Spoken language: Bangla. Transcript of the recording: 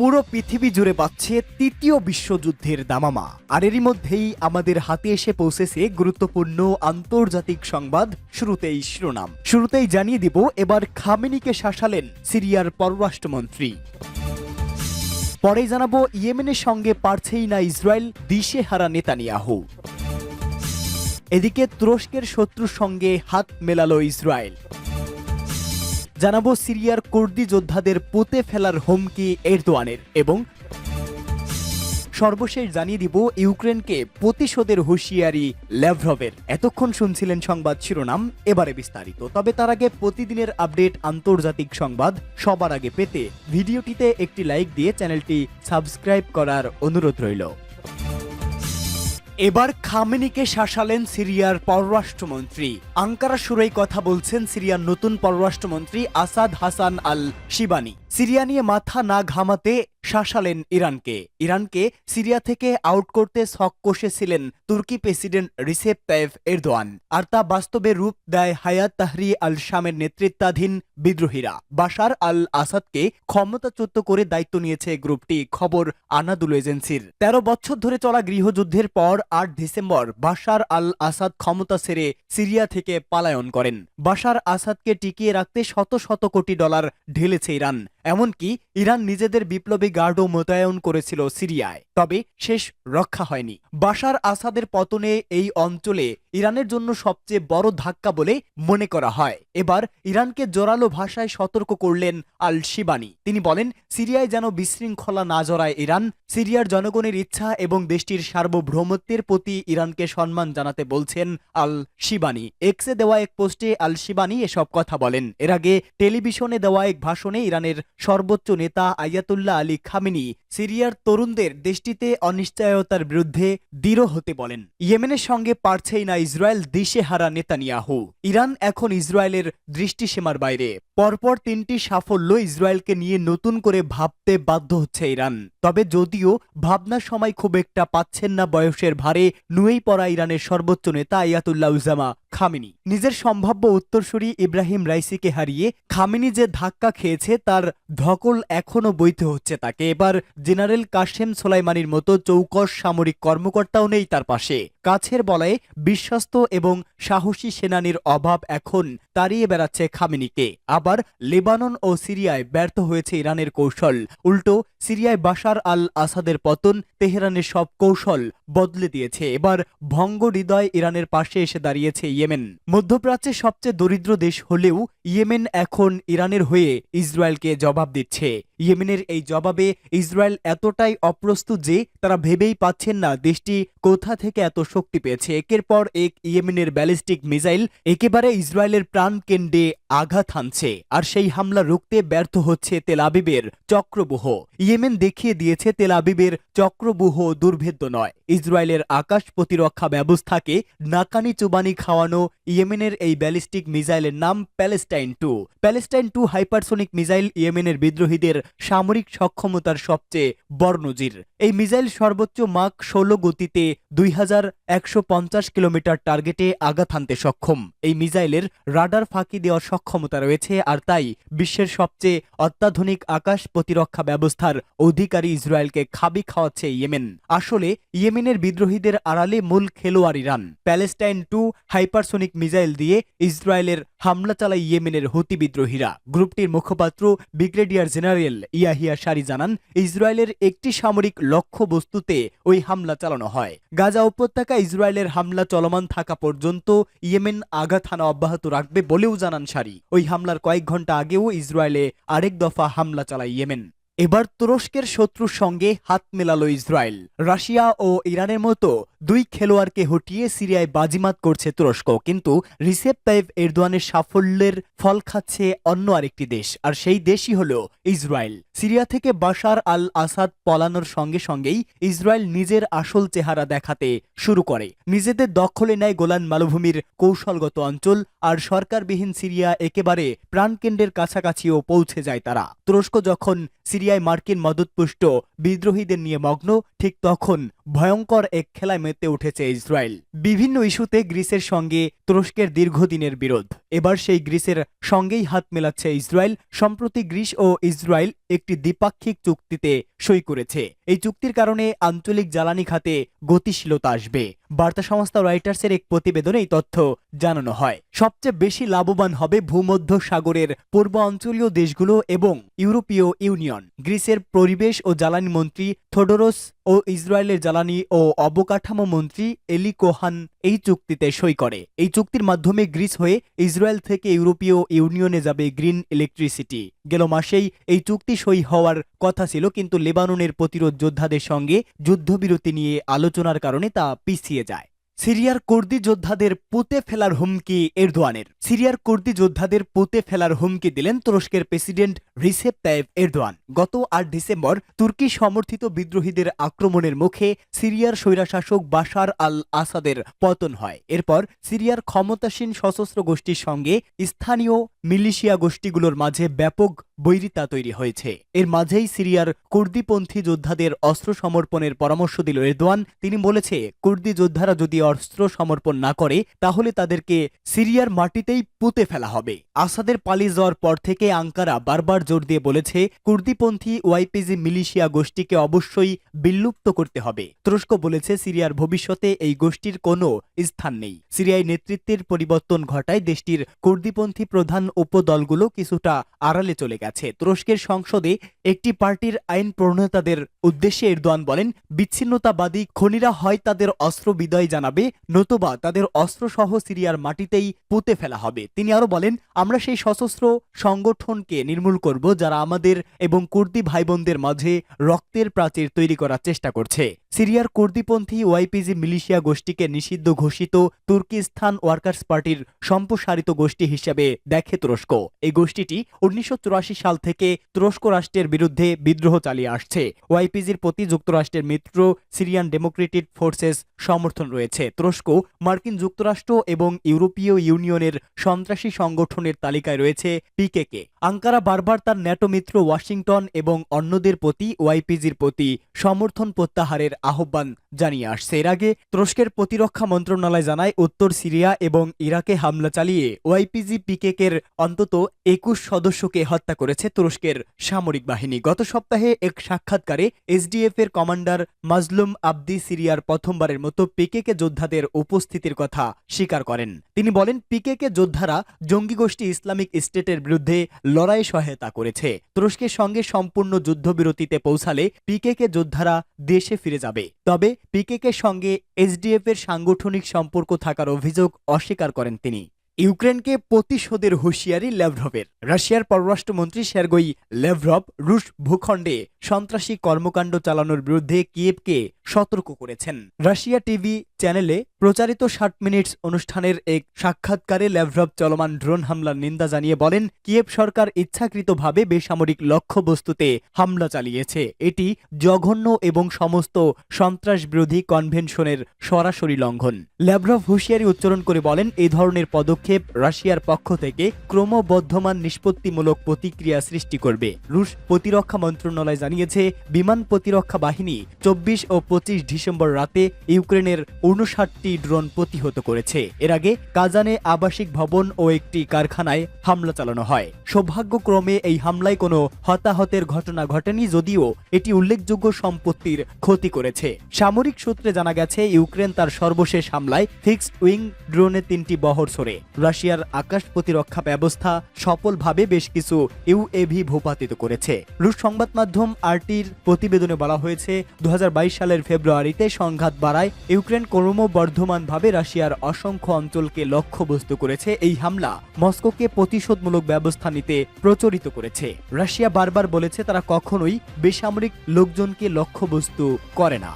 পুরো পৃথিবী জুড়ে পাচ্ছে তৃতীয় বিশ্বযুদ্ধের দামামা। আর এরই মধ্যেই আমাদের হাতে এসে পৌঁছেছে গুরুত্বপূর্ণ আন্তর্জাতিক সংবাদ শুরুতেই শিরোনাম। শুরুতেই জানিয়ে দিব, এবার খামেনিকে শাসালেন সিরিয়ার পররাষ্ট্রমন্ত্রী। পরে জানাব, ইয়েমেনের সঙ্গে পারছেই না ইসরায়েল দিশে হারা নেতানিয়াহু। এদিকে তুরস্কের শত্রুর সঙ্গে হাত মেলালো ইসরায়েল। জানাব সিরিয়ার কুর্দি যোদ্ধাদের পুঁতে ফেলার হুমকি এরদোয়ানের। এবং সর্বশেষ জানিয়ে দিব ইউক্রেনকে প্রতিশোধের হুঁশিয়ারি ল্যাভ্রভের। এতক্ষণ শুনছিলেন সংবাদ শিরোনাম, এবারে বিস্তারিত। তবে তার আগে প্রতিদিনের আপডেট আন্তর্জাতিক সংবাদ সবার আগে পেতে ভিডিওটিতে একটি লাইক দিয়ে চ্যানেলটি সাবস্ক্রাইব করার অনুরোধ রইল। এবার খামেনিকে শাসালেন সিরিয়ার পররাষ্ট্রমন্ত্রী। আঙ্কারা সুরেই কথা বলছেন সিরিয়ার নতুন পররাষ্ট্রমন্ত্রী Asaad Hassan al Shaibani Syria নিয়ে মাথা না ঘামাতে শাসালেন ইরানকে। ইরানকে সিরিয়া থেকে আউট করতে শখ কষেছিলেন তুর্কি প্রেসিডেন্ট রিসেপ তাইফ এরদোয়ান, আর তা বাস্তবে রূপ দেয় হায়াত তাহরি আল শামের নেতৃত্বাধীন বিদ্রোহীরা। বাশার আল আসাদকে ক্ষমতাচ্যুত করে দায়িত্ব নিয়েছে গ্রুপটি, খবর আনাদুল এজেন্সির। তেরো বছর ধরে চলা গৃহযুদ্ধের পর আট ডিসেম্বর বাশার আল আসাদ ক্ষমতা ছেড়ে সিরিয়া থেকে পালায়ন করেন। বাশার আসাদকে টিকিয়ে রাখতে শত শত কোটি ডলার ঢেলেছে ইরান। এমনকি ইরান নিজেদের বিপ্লবী গার্ডও মোতায়েন করেছিল সিরিয়ায়। তবে শেষ রক্ষা হয়নি। বাশার আসাদের পতনে এই অঞ্চলে ইরানের জন্য সবচেয়ে বড় ধাক্কা বলে মনে করা হয়। এবার ইরানকে জোরালো ভাষায় সতর্ক করলেন আল শিবানি তিনি বলেন, সিরিয়ায় যেন বিশৃঙ্খলা না জড়ায় ইরান, সিরিয়ার জনগণের ইচ্ছা এবং দেশটির সার্বভৌমত্বের প্রতি ইরানকে সম্মান জানাতে বলছেন আল শিবানি এক্সে দেওয়া এক পোস্টে আল শিবানি এসব কথা বলেন। এর আগে টেলিভিশনে দেওয়া এক ভাষণে ইরানের সর্বোচ্চ নেতা আয়াতুল্লাহ আলী খামিনি সিরিয়ার তরুণদের দেশটিতে অনিশ্চয়তার বিরুদ্ধে দৃঢ় হতে বলেন। ইয়েমেনের সঙ্গে পারছেই না ইসরায়েল দিশেহারা নেতানিয়াহু। ইরান এখন ইসরায়েলের দৃষ্টিসীমার বাইরে। পরপর তিনটি সাফল্য ইসরায়েলকে নিয়ে নতুন করে ভাবতে বাধ্য হচ্ছে ইরান। তবে যদিও ভাবনার সময় খুব একটা পাচ্ছেন না বয়সের ভারে নুয়েই পড়া ইরানের সর্বোচ্চ নেতা আয়াতুল্লাহ উজামা। খামিনি। নিজের সম্ভাব্য উত্তরসূরি ইব্রাহিম রাইসিকে হারিয়ে খামিনি যে ধাক্কা খেয়েছে তার ধকল এখনও বইতে হচ্ছে তাকে। এবার জেনারেল কাশেম সোলাইমানির মতো চৌকস সামরিক কর্মকর্তাও নেই তার পাশে। কাছের বলায় বিশ্বস্ত এবং সাহসী সেনানির অভাব এখন তাড়িয়ে বেড়াচ্ছে খামিনিকে। আবার লেবানন ও সিরিয়ায় ব্যর্থ হয়েছে ইরানের কৌশল। উল্টো সিরিয়ায় বাশার আল আসাদের পতন তেহরানের সব কৌশল বদলে দিয়েছে। এবার ভঙ্গ হৃদয় ইরানের পাশে এসে দাঁড়িয়েছে ইয়েমেন। মধ্যপ্রাচ্যের সবচেয়ে দরিদ্র দেশ হলেও ইয়েমেন এখন ইরানের হয়ে ইসরায়েলকে জবাব দিচ্ছে। ইয়েমেনের এই জবাবে ইসরায়েল এতটাই অপ্রস্তুত যে তারা ভেবেই পাচ্ছেন না দেশটি কোথা থেকে এত শক্তি পেয়েছে। একের পর এক ইয়েমেনের ব্যালিস্টিক মিসাইল একেবারে ইসরায়েলের প্রাণ কেন্দ্রে আঘাত হানছে আর সেই হামলা রুখতে ব্যর্থ হচ্ছে তেল আবিবের চক্রবুহ। ইয়েমেন দেখিয়ে দিয়েছে তেল আবিবের চক্রবুহ দুর্ভেদ্য নয়। ইসরায়েলের আকাশ প্রতিরক্ষা ব্যবস্থাকে নাকানি চুবানি খাওয়ানো ইয়েমেনের এই ব্যালিস্টিক মিসাইলের নাম Palestine. Two. Palestine two hypersonic missile ইয়েমেনের বিদ্রোহীদের সামরিক সক্ষমতার সবচেয়ে বড় নজির। এই মিসাইল সর্বোচ্চ মাক ষোলো গতিতে দুই হাজার একশো পঞ্চাশ কিলোমিটার টার্গেটে আঘাত হানতে সক্ষম। এই মিসাইলের রাডার ফাঁকি দেওয়ার সক্ষমতা রয়েছে আর তাই বিশ্বের সবচেয়ে অত্যাধুনিক আকাশ প্রতিরক্ষা ব্যবস্থার অধিকারী ইসরায়েলকে খাবি খাওয়াচ্ছে ইয়েমেন। আসলে ইয়েমেনের বিদ্রোহীদের আড়ালে মূল খেলোয়াড় Iran Palestine two hypersonic missile দিয়ে ইসরায়েলের হামলা চালায় ইয়েমেনের হুতি বিদ্রোহীরা। গ্রুপটির মুখপাত্র, ব্রিগেডিয়ার জেনারেল ইয়াহিয়া সারি জানান, ইসরায়েলের একটি সামরিক লক্ষ্য বস্তুতে ওই হামলা চালানো হয়। গাজা উপত্যকা ইসরায়েলের হামলা চলমান থাকা পর্যন্ত ইয়েমেন আঘাত হানা অব্যাহত রাখবে বলেও জানান সারি ওই হামলার কয়েক ঘণ্টা আগেও ইসরায়েলে আরেক দফা হামলা চালায় ইয়েমেন। এবার তুরস্কের শত্রুর সঙ্গে হাত মেলালো ইসরায়েল। রাশিয়া ও ইরানের মতো দুই খেলোয়াড়কে হটিয়ে সিরিয়ায় বাজিমাত করছে তুরস্ক, কিন্তু রিসেপ তাইফ এরদোয়ানের সাফল্যের ফল খাচ্ছে অন্য আরেকটি দেশ, আর সেই দেশই হল ইসরায়েল। সিরিয়া থেকে বাশার আল আসাদ পলানোর সঙ্গে সঙ্গেই ইসরায়েল নিজের আসল চেহারা দেখাতে শুরু করে। নিজেদের দখলে নেয় গোলান মালভূমির কৌশলগত অঞ্চল, আর সরকারবিহীন সিরিয়া একেবারে প্রাণকেন্দ্রের কাছাকাছিও পৌঁছে যায় তারা। তুরস্ক যখন সিরিয়ায় মার্কিন মদতপুষ্ট বিদ্রোহীদের নিয়ে মগ্ন, ঠিক তখন ভয়ঙ্কর এক খেলায় মেতে উঠেছে ইসরায়েল। বিভিন্ন ইস্যুতে গ্রিসের সঙ্গে তুরস্কের দীর্ঘদিনের বিরোধ। এবার সেই গ্রিসের সঙ্গেই হাত মেলাচ্ছে ইসরায়েল, সম্প্রতি গ্রিস ও ইসরায়েল একটি দ্বিপাক্ষিক চুক্তিতে সই করেছে। এই চুক্তির কারণে আঞ্চলিক জ্বালানি খাতে গতিশীলতা আসবে। বার্তা সংস্থা রাইটার্সের এক প্রতিবেদনে এই তথ্য জানানো হয়। সবচেয়ে বেশি লাভবান হবে ভূমধ্য সাগরের পূর্ব অঞ্চলীয় দেশগুলো এবং ইউরোপীয় ইউনিয়ন। গ্রিসের পরিবেশ ও জ্বালানি মন্ত্রী থোডোরোস ও ইসরায়েলের জ্বালানি ও অবকাঠামো মন্ত্রী এলি কোহান এই চুক্তিতে সই করে। এই চুক্তির মাধ্যমে গ্রিস হয়ে ইসরায়েল থেকে ইউরোপীয় ইউনিয়নে যাবে গ্রিন ইলেকট্রিসিটি। গেল মাসেই এই চুক্তি সই হওয়ার কথা ছিল, কিন্তু লেবাননের প্রতিরোধ যোদ্ধাদের সঙ্গে যুদ্ধবিরতি নিয়ে আলোচনার কারণে তা পিছিয়ে যায়। সিরিয়ার কুর্দি যোদ্ধাদের পুঁতে ফেলার হুমকি এরদোয়ানের। সিরিয়ার কুর্দি যোদ্ধাদের পুঁতে ফেলার হুমকি দিলেন তুরস্কের প্রেসিডেন্ট রিসেপ তাইব এরদোয়ান। গত আট ডিসেম্বর তুর্কি সমর্থিত বিদ্রোহীদের আক্রমণের মুখে সিরিয়ার স্বৈরাশাসক বাশার আল আসাদের পতন হয়। এরপর সিরিয়ার ক্ষমতাসীন সশস্ত্র গোষ্ঠীর সঙ্গে স্থানীয় মিলিশিয়া গোষ্ঠীগুলোর মাঝে ব্যাপক বৈরিতা তৈরি হয়েছে। এর মাঝেই সিরিয়ার কুর্দিপন্থী যোদ্ধাদের অস্ত্র সমর্পণের পরামর্শ দিল এরদোয়ান। তিনি বলেছে, কুর্দি যোদ্ধারা যদি অস্ত্র সমর্পণ না করে তাহলে তাদেরকে সিরিয়ার মাটিতেই পুঁতে ফেলা হবে। আসাদের পালিয়ে যাওয়ার পর থেকে আঙ্কারা বারবার জোর দিয়ে বলেছে, কুর্দিপন্থী ওয়াইপিজি মিলিশিয়া গোষ্ঠীকে অবশ্যই বিলুপ্ত করতে হবে। তুরস্ক বলেছে, সিরিয়ার ভবিষ্যতে এই গোষ্ঠীর কোনো স্থান নেই। সিরিয়ায় নেতৃত্বের পরিবর্তন ঘটায় দেশটির কুর্দিপন্থী প্রধান উপদলগুলো কিছুটা আড়ালে চলে গেছে। তুরস্কের সংসদে একটি পার্টির আইন প্রণেতাদের উদ্দেশ্যে এরদোয়ান বলেন, বিচ্ছিন্নতাবাদী খনিরা হয় তাদের অস্ত্র বিদয় জানাবে। নতুবা তাদের অস্ত্রসহ সিরিয়ার মাটিতেই পুঁতে ফেলা হবে। তিনি আরও বলেন, আমরা সেই সশস্ত্র সংগঠনকে নির্মূল করব, যারা আমাদের এবং কুর্দি ভাইবোনদের মাঝে রক্তের প্রাচীর তৈরি করার চেষ্টা করছে। সিরিয়ার কুর্দিপন্থী ওয়াইপিজি মিলিশিয়া গোষ্ঠীকে নিষিদ্ধ ঘোষিত তুর্কিস্তান ওয়ার্কার্স পার্টির সম্প্রসারিত গোষ্ঠী হিসেবে দেখে তুরস্ক। এই গোষ্ঠীটি উনিশশো চুরাশি সাল থেকে তুরস্ক রাষ্ট্রের বিরুদ্ধে বিদ্রোহ চালিয়ে আসছে। ওয়াইপিজির প্রতি যুক্তরাষ্ট্রের মিত্র, সিরিয়ান ডেমোক্রেটিক ফোর্সেস সমর্থন রয়েছে। তুরস্ক, মার্কিন যুক্তরাষ্ট্র এবং ইউরোপীয় ইউনিয়নের সন্ত্রাসী সংগঠনের তালিকায় রয়েছে পিকেকে। আঙ্কারা বারবার তার ন্যাটো মিত্র ওয়াশিংটন এবং অন্যদের প্রতি ওয়াইপিজির প্রতি সমর্থন প্রত্যাহারের আহ্বান জানিয়ে আসছে। এর আগে তুরস্কের প্রতিরক্ষা মন্ত্রণালয় জানায়, উত্তর সিরিয়া এবং ইরাকে হামলা চালিয়ে ওয়াইপিজি পিকেকের অন্তত একুশ সদস্যকে হত্যা করেছে তুরস্কের সামরিক বাহিনী। গত সপ্তাহে এক সাক্ষাৎকারে এসডিএফ এর কমান্ডার মাজলুম আবদি সিরিয়ার প্রথমবারের মতো পিকেকে যোদ্ধাদের উপস্থিতির কথা স্বীকার করেন। তিনি বলেন, পিকেকে যোদ্ধারা জঙ্গি গোষ্ঠী ইসলামিক স্টেটের বিরুদ্ধে লড়াই সহায়তা করেছে। তুরস্কের সঙ্গে সম্পূর্ণ যুদ্ধবিরতিতে পৌঁছালে পিকেকে যোদ্ধারা দেশে ফিরে যাবে। তবে পিকেকের সঙ্গে এসডিএফ এর সাংগঠনিক সম্পর্ক থাকার অভিযোগ অস্বীকার করেন তিনি। ইউক্রেনকে প্রতিশোধের হুঁশিয়ারি ল্যাভরভের রাশিয়ার পররাষ্ট্রমন্ত্রী শেরগই ল্যাভরভ রুশ ভূখণ্ডে সন্ত্রাসী কর্মকাণ্ড চালানোর বিরুদ্ধে কিয়েভকে সতর্ক করেছেন। রাশিয়া টিভি চ্যানেলে প্রচারিত ষাট মিনিটস অনুষ্ঠানের এক সাক্ষাৎকারে লেভরভ চলমান ড্রোন হামলার নিন্দা জানিয়ে বলেন, কিয়েভ সরকার ইচ্ছাকৃতভাবে বেসামরিক লক্ষ্যবস্তুতে হামলা চালিয়েছে। এটি জঘন্য এবং সমস্ত সন্ত্রাস বিরোধী কনভেনশনের সরাসরি লঙ্ঘন। ল্যাভরভ হুঁশিয়ারি উচ্চারণ করে বলেন এই ধরনের পদক্ষেপ রাশিয়ার পক্ষ থেকে ক্রমবর্ধমান নিষ্পত্তিমূলক প্রতিক্রিয়া সৃষ্টি করবে। রুশ প্রতিরক্ষা মন্ত্রণালয় জানিয়েছে, বিমান প্রতিরক্ষা বাহিনী চব্বিশ ও পঁচিশ ডিসেম্বর রাতে ইউক্রেনের উনষাটটি ড্রোন প্রতিহত করেছে। এর আগে কাজানে আবাসিক ভবন ও একটি কারখানায় হামলা চালানো হয়। সৌভাগ্যক্রমে এই হামলায় কোনো হতাহতের ঘটনা ঘটেনি যদিও এটি উল্লেখযোগ্য সম্পত্তির ক্ষতি করেছে। সামরিক সূত্রে জানা গেছে, ইউক্রেন তার সর্বশেষ হামলায় ফিক্সড উইং ড্রোনে তিনটি বহর সরে রাশিয়ার আকাশ প্রতিরক্ষা ব্যবস্থা সফলভাবে বেশ কিছু ইউএভি ভূপাতিত করেছে। রুশ সংবাদ মাধ্যম আরটির প্রতিবেদনে বলা হয়েছে দু হাজার বাইশ সালের ফেব্রুয়ারিতে সংঘাত বাড়ায়, ইউক্রেন ক্রমবর্ধমানভাবে রাশিয়ার অসংখ্য অঞ্চলকে লক্ষ্যবস্তু করেছে এই হামলা। মস্কোকে প্রতিশোধমূলক ব্যবস্থা নিতে প্রচলিত করেছে। রাশিয়া বারবার বলেছে তারা কখনোই বেসামরিক লোকজনকে লক্ষ্যবস্তু করে না।